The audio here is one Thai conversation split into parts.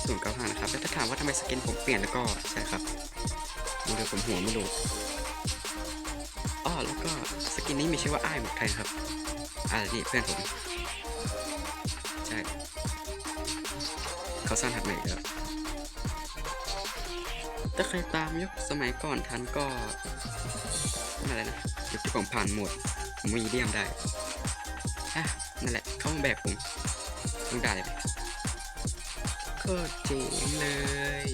0 9 5นะครับ แล้วถ้าถามว่าทำไมสกินผมเปลี่ยนแล้วก็ใช่ครับดูเดี๋ยวผมหัวไม่รู้อ้อแล้วก็สกินนี้มีชื่อว่าอ้ายหมวกไทยครับอ่านี่เพื่อนผมใช่เขาสร้างหัดใหม่แล้วถ้าใครตามยุคสมัยก่อนทันก็อะไรนะยุคที่ผมผ่านหมดมีเดียมได้อะนั่นแหละ เข้ามาแบบผมต้องด่าเลยไหม โคตรเจ๋งเลย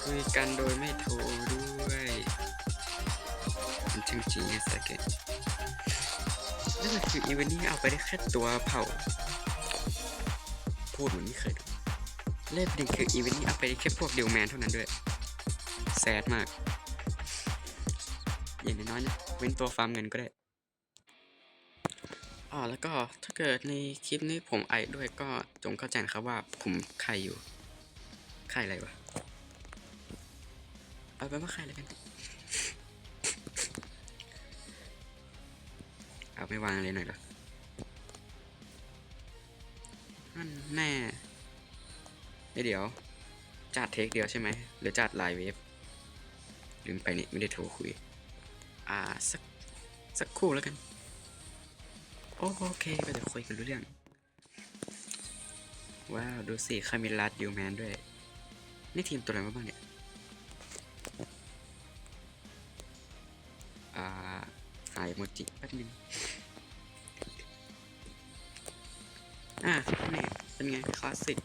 คุยกันโดยไม่โทรด้วยมันช่างจริงไงสเกตนั่นมันคืออีเวนต์นี้เอาไปได้แค่ตัวเผา พูดเหมือนไม่เคยดูเล่นดิงคืออีเวนต์นี้เอาไปได้แค่พวกเดียวแมนเท่านั้นด้วย แซดมาก อย่างน้อยๆนะ เว้นตัวฟาร์มเงินก็ได้ อ๋อแล้วก็ถ้าเกิดในคลิปนี้ผมไอด้วยก็จงเข้าใจนะครับว่าผมใครอยู่ใครอะไรวะเอาไปว่าใครแล้วกันเอาไม่วางเลยหน่อยเหรอนั่นแน่เดี๋ยว จัดเทคเดียวใช่ไหมหรือจัดไลน์เวฟลืมไปนี่ไม่ได้โทรคุย อ่า สัก สักคู่แล้วกัน โอเคก็จะคุยกันรู้เรื่อง ว้าว ดูสิคามิลัสยูแมนด้วย นี่ทีมตัวอะไรบ้างเนี่ย อ่าหายโมจิแป๊บนึงอะนี่เป็นไง คลาสสิก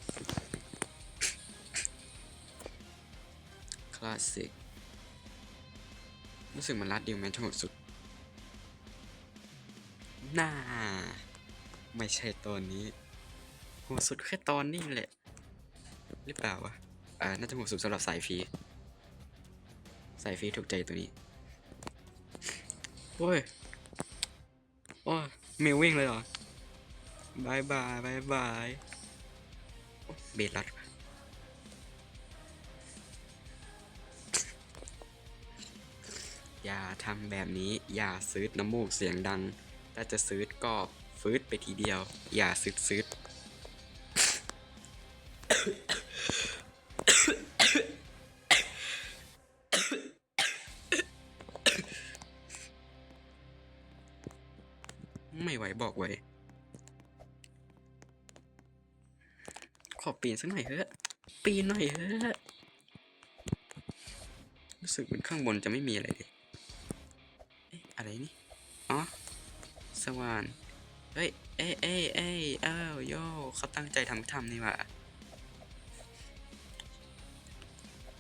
คลาสสิก รู้สึกมันรัดดิวแมนทั้งหมดสุด น่า ไม่ใช่ตอนนี้หัวสุดแค่ตอนนี้แหละ หรือเปล่าวะ อ่า น่าจะหัวสุดสำหรับสายฟรี สายฟรีถูกใจตัวนี้ โอ้ย โอ้ยเมลวิ่งเลยเหรอบายบายบายบายเบลัดอย่าทำแบบนี้ อย่าซื้อน้ำมูกเสียงดัง ถ้าจะซื้อก็ฟื้ดไปทีเดียว อย่าซื้อซื้อไม่ไหวบอกไว้ ขอปีนสักหน่อยเถอะ ปีนหน่อยเถอะ รู้สึกเหมือนข้างบนจะไม่มีอะไรเลยอะไรนี่ อ๋อ สว่านเฮ้ย เอ้ยเอ้ยเอ้ยอ้าวโยเขาตั้งใจทำทำนี่ว่า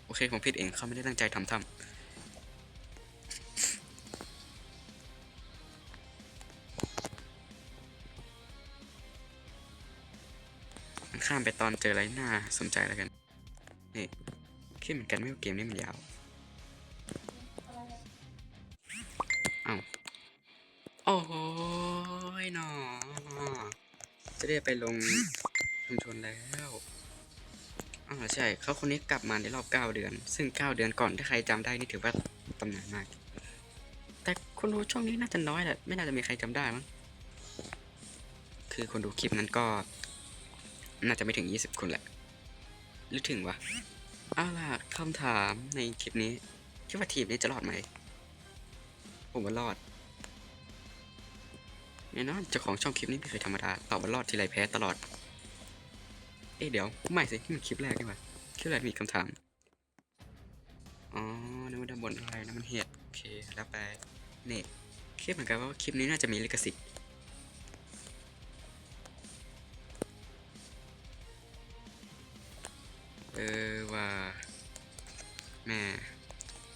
โอเค ผมผิดเองเขาไม่ได้ตั้งใจทำทำข้ามไปตอนเจออะไรหน่าสนใจแล้วกัน นี่คิดเหมือนกันไม่ว่าเกมนี้มันยาว จะได้ไปลงชุมชนแล้วอ๋อใช่เขาคนนี้กลับมาในรอบ 9 เดือน ซึ่ง 9 เดือนก่อนถ้าใครจำได้นี่ถือว่าตำนานมาก แต่คนดูช่องนี้น่าจะน้อยแหละไม่น่าจะมีใครจำได้มั้งคือคนดูคลิปนั้นก็ น่าจะไม่ถึง 20 คนแหละ หรือถึงวะเอาล่ะคำถามในคลิปนี้ คิดว่าทีมนี้จะรอดไหม ผมว่ารอด แน่นอนเจ้าของช่องคลิปนี้ไม่เคยธรรมดาตอบว่ารอดทีไรแพ้ตลอด เอ๊ะเดี๋ยวไม่สิที่มันคลิปแรกนี่หว่าคลิปแรกมีคำถาม อ๋อนึกว่าด้านบนอะไรนะมันเหตุโอเคแล้วไปเน็ตคิดเหมือนกันว่าคลิปนี้น่าจะมีลิขสิทธิ์เออว่าแม่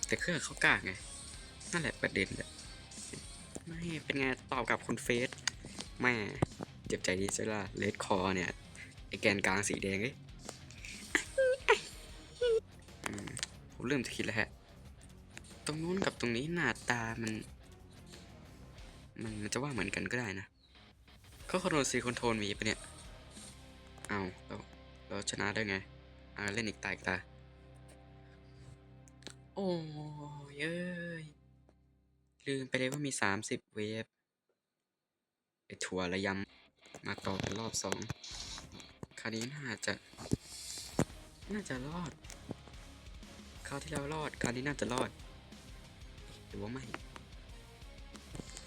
แต่เครื่องเขากากไงนั่นแหละประเด็นแหละ เป็นไงตอบกับคุณเฟสแม่เจ็บใจดีใช่ล่ะเลดคอเนี่ย ไอแกนกลางสีแดงเอ้ยผมเริ่มจะคิดแล้วฮะ ตรงนู้นกับตรงนี้หน้าตามัน มันมันจะว่าเหมือนกันก็ได้นะเขาคอนโทรลซีคอนโทรลมีปะเนี่ย เอาเราเราชนะได้ไง อ่าเล่นอีกตาอีกตา โอ้ยเอ้ย ลืมไปเลยว่ามีสามสิบเวฟไอถั่วระยำมาต่อกันรอบสองคราวนี้น่าจะ น่าจะรอดคราวที่แล้วรอดคราวนี้น่าจะรอดหรือว่าไม่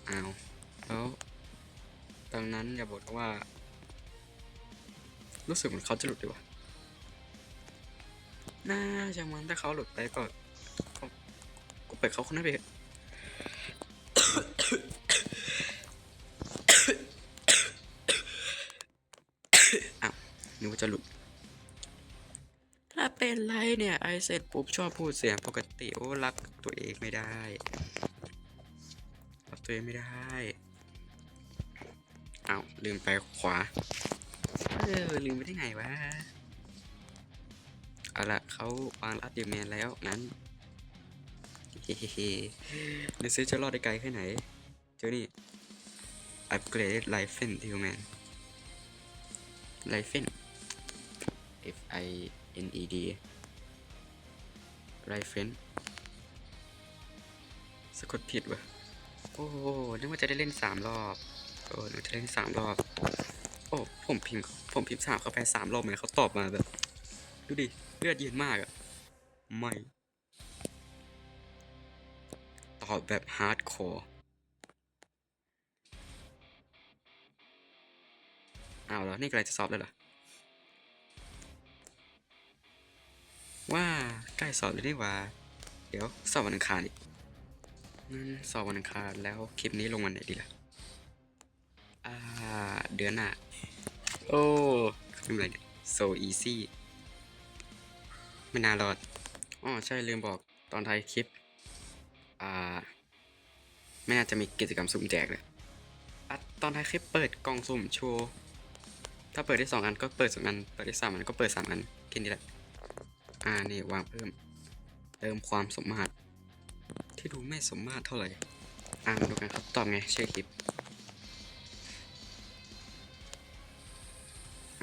อ้าวแล้วตอนนั้นอย่าบอกว่า รู้สึกเหมือนเขาจะหลุดดีวะน่าจะมันถ้าเขาหลุดไปก็ก็ก็ไปเขาคนนั้นไปเถอะ อ้าว นึกว่าจะหลุด ถ้าเป็นไรเนี่ยไอเสร็จปุ๊บชอบพูดเสียงปกติโอ้รักตัวเองไม่ได้รักตัวเองไม่ได้ เอาลืมไปขวา เออลืมไปได้ไงวะเอาละเขาวางรัดดิวแมนแล้วงั้นเฮ้เฮ้เฮ้เนซื้อจะรอดได้ไกลแค่ไหน เจ้านี่ upgrade rifle ดิวแมน rifle F I N E D rifle สะกดผิดวะโอ้โหนึกว่าจะได้เล่นสามรอบโอ้นึกจะเล่นสามรอบ โอ้ผมพิมพ์ผมพิมพ์สามเขาไปสามรอบเหมือนเขาตอบมาแบบ ดูดิเลือดเย็นมากอะไม่ ตอบแบบฮาร์ดคอร์เอาวแล้วนี่กำลังจะสอบแล้วเหรอ ใกล้สอบแล้วนี่หว่า เดี๋ยวสอบวันอังคารอีกงั้นสอบวันอังคารแล้วคลิปนี้ลงวันไหนดีล่ะ อ่า เดือนหน้า โอ้คืออะไรเนี่ย so easy ไม่น่ารอดอ๋อใช่ลืมบอกตอนท้ายคลิป อ่า ไม่น่าจะมีกิจกรรมสุ่มแจกเลยอะตอนท้ายคลิปเปิดกล่องสุ่มโชว์ ถ้าเปิดได้สองอันก็เปิดสองอัน เปิดได้สามอันก็เปิดสามอันแค่นี้แหละ อ่านี่วางเพิ่ม เติมความสมมาตร ที่ดูไม่สมมาตรเท่าไหร่ อ่ามาดูกันครับตอบไงชื่อคลิป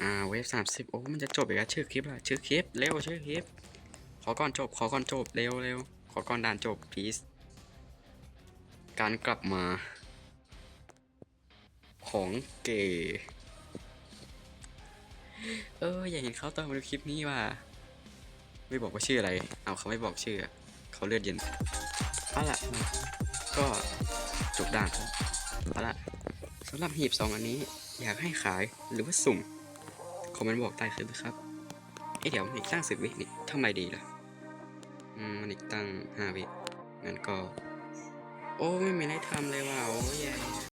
อ่าเวฟสามสิบโอ้มันจะจบอีกแล้วชื่อคลิปละชื่อคลิปเร็วชื่อคลิป ขอก่อนจบ ขอก่อนจบเร็วเร็วขอก่อนด่านจบ please การกลับมา ของเก๋เอออยากเห็นเขาตอนมาดูคลิปนี้ว่า ไม่บอกว่าชื่ออะไร เอาเขาไม่บอกชื่อ เขาเลือดเย็นเอาล่ะก็จบด่านเอาล่ะสำหรับหีบสองอันนี้ อยากให้ขายหรือว่าสุ่ม คอมเมนต์บอกใต้คลิปนะครับ เอ๊ะเดี๋ยวมันอีกตั้งสิบวินี่ทำไมดีล่ะ อืมมันอีกตั้งห้าวิงั้นก็ โอ้ไม่มีอะไรทำเลยว่ะโอ้ย